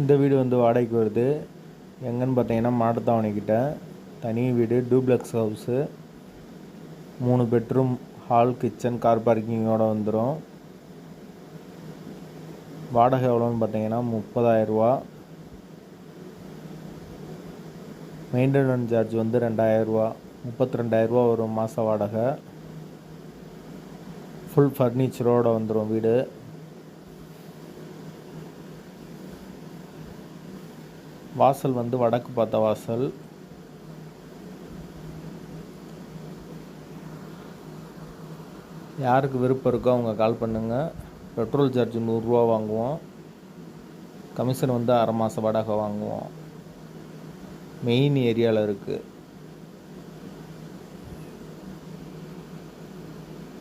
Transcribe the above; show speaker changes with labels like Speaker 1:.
Speaker 1: இந்த வீடு வந்து வாடகைக்கு வருது. எங்கன்னு பார்த்தீங்கன்னா மாட்டுத்தாவணிக்கிட்ட தனி வீடு டூப்ளெக்ஸ் ஹவுஸு மூணு பெட்ரூம் ஹால் கிச்சன் கார் பார்க்கிங்கோடு வந்துடும் வாடகை எவ்வளோன்னு பார்த்தீங்கன்னா முப்பதாயிரரூவா. மெயின்டெனன்ஸ் சார்ஜ் வந்து ரெண்டாயிரரூவா. முப்பத்தி ரெண்டாயிரரூவா வரும் மாத வாடகை. ஃபுல் ஃபர்னிச்சரோடு வந்துடும் வீடு. வாசல் வந்து வடக்கு பார்த்த வாசல். யாருக்கு விருப்பம் இருக்கோ அவங்க கால் பண்ணுங்கள் பெட்ரோல் சார்ஜ் நூறுரூவா வாங்குவோம். கமிஷன் வந்து அரை மாத வாடகை வாங்குவோம். மெயின் ஏரியாவில் இருக்குது